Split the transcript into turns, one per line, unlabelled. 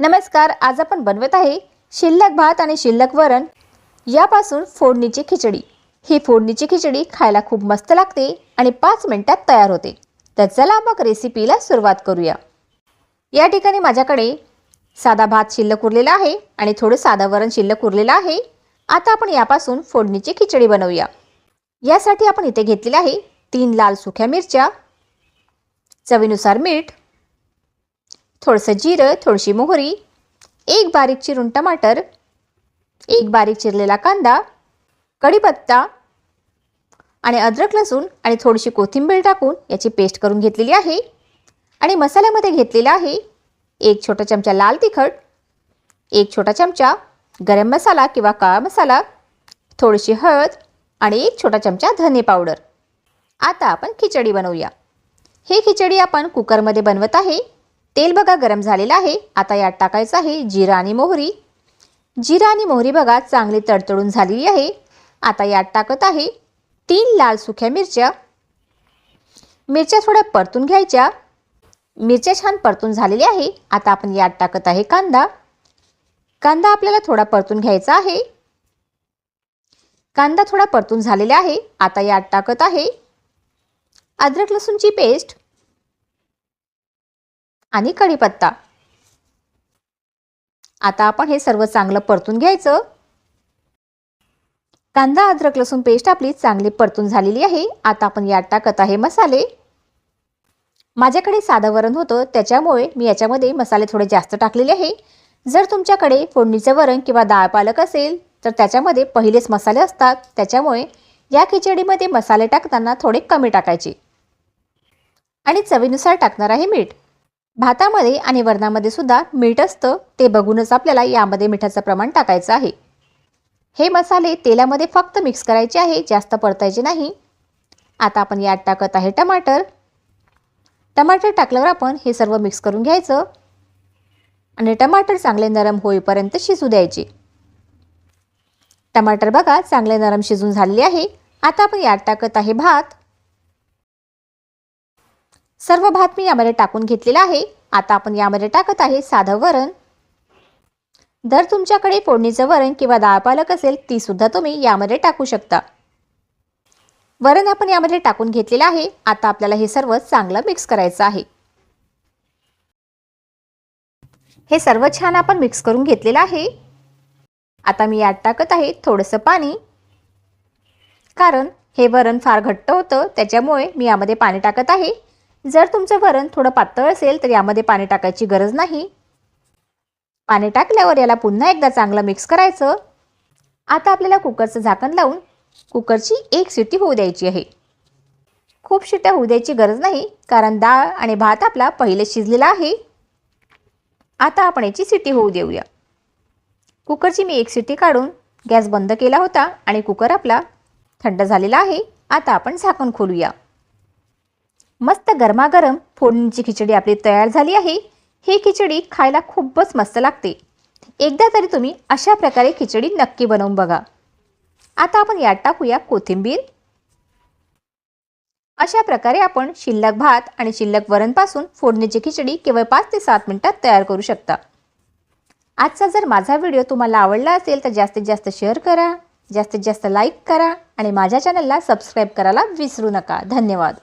नमस्कार आज आपण बनवत आहे शिल्लक भात आणि शिल्लक वरण. यापासून फोडणीची खिचडी. ही फोडणीची खिचडी खायला खूप मस्त लागते आणि पाच मिनिटात तयार होते. तर चला मग रेसिपीला सुरुवात करूया. या ठिकाणी माझ्याकडे साधा भात शिल्लक उरलेला आहे आणि थोडं साधं वरण शिल्लक उरलेलं आहे. आता आपण यापासून फोडणीची खिचडी बनवूया. यासाठी आपण इथे घेतलेलं आहे तीन लाल सुक्या मिरच्या चवीनुसार मीठ थोडंसं जिरं थोडीशी मोहरी एक बारीक चिरून टमाटर एक बारीक चिरलेला कांदा कढीपत्ता आणि अद्रक लसूण आणि थोडीशी कोथिंबीर टाकून याची पेस्ट करून घेतलेली आहे. आणि मसाल्यामध्ये घेतलेला आहे एक छोटा चमचा लाल तिखट एक छोटा चमचा गरम मसाला किंवा काळा मसाला थोडीशी हळद आणि एक छोटा चमचा धने पावडर. आता आपण खिचडी बनवूया. हे खिचडी आपण कुकरमध्ये बनवत आहे. तेल बघा गरम झालेलं आहे. आता यात टाकायचं आहे जिरा आणि मोहरी. जिरा आणि मोहरी बघा चांगली तडतडून झालेली आहे. आता यात टाकत आहे तीन लाल सुक्या मिरच्या. मिरच्या थोड्या परतून घ्यायच्या. मिरच्या छान परतून झालेल्या आहे. आता आपण यात टाकत आहे कांदा. कांदा आपल्याला थोडा परतून घ्यायचा आहे. कांदा थोडा परतून झालेला आहे. आता यात टाकत आहे अद्रक लसूणची पेस्ट. आणि कढीपत्ता. आता आपण हे सर्व चांगलं परतून घ्यायचं. कांदा अद्रक लसूण पेस्ट आपली चांगली परतून झालेली आहे. आता आपण यात टाकत आहे मसाले. माझ्याकडे साधं वरण होतं त्याच्यामुळे मी याच्यामध्ये मसाले थोडे जास्त टाकलेले आहे. जर तुमच्याकडे फोडणीचं वरण किंवा डाळ पालक असेल तर त्याच्यामध्ये पहिलेच मसाले असतात. त्याच्यामुळे या खिचडीमध्ये मसाले टाकताना थोडे कमी टाकायचे. आणि चवीनुसार टाकणार आहे मीठ. भातामध्ये आणि वरणामध्ये सुद्धा मीठ असतं ते बघूनच आपल्याला यामध्ये मिठाचं प्रमाण टाकायचं आहे. हे मसाले तेलामध्ये फक्त मिक्स करायचे आहे जास्त परतायचे नाही. आता आपण यात टाकत आहे टमाटर. टमाटर टाकल्यावर आपण हे सर्व मिक्स करून घ्यायचं. आणि टमाटर चांगले नरम होईपर्यंत शिजू द्यायचे. टमाटर बघा चांगले नरम शिजून झालेले आहे. आता आपण यात टाकत आहे भात. सर्व भात मी यामध्ये टाकून घेतलेला आहे. आता आपण यामध्ये टाकत आहे साधं वरण. जर तुमच्याकडे फोडणीचं वरण किंवा डाळ पालक असेल ती सुद्धा तुम्ही यामध्ये टाकू शकता. वरण आपण यामध्ये टाकून घेतलेलं आहे. आता आपल्याला हे सर्व चांगलं मिक्स करायचं आहे. हे सर्व छान आपण मिक्स करून घेतलेलं आहे. आता मी यात टाकत आहे थोडंसं पाणी. कारण हे वरण फार घट्ट होतं त्याच्यामुळे मी यामध्ये पाणी टाकत आहे. जर तुमचं वरण थोडं पातळ असेल तर यामध्ये पाणी टाकायची गरज नाही. पाणी टाकल्यावर याला पुन्हा एकदा चांगलं मिक्स करायचं. आता आपल्याला कुकरचं झाकण लावून कुकरची एक शिटी होऊ द्यायची आहे. खूप शिट्या होऊ द्यायची गरज नाही कारण डाळ आणि भात आपला पहिले शिजलेला आहे. आता आपण याची सिटी होऊ देऊया. कुकरची मी एक सिटी काढून गॅस बंद केला होता आणि कुकर आपला थंड झालेला आहे. आता आपण झाकण खोलूया. मस्त गरमागरम फोडणीची खिचडी आपली तयार झाली आहे. ही खिचडी खायला खूपच मस्त लागते. एकदा तरी तुम्ही अशा प्रकारे खिचडी नक्की बनवून बघा. आता आपण यात टाकूया कोथिंबीर. अशा प्रकारे आपण शिल्लक भात आणि शिल्लक वरणपासून फोडणीची खिचडी केवळ पाच ते सात मिनिटात तयार करू शकता. आजचा जर माझा व्हिडिओ तुम्हाला आवडला असेल तर जास्तीत जास्त शेअर करा. जास्तीत जास्त लाईक करा आणि माझ्या चॅनलला सबस्क्राईब करायला विसरू नका. धन्यवाद.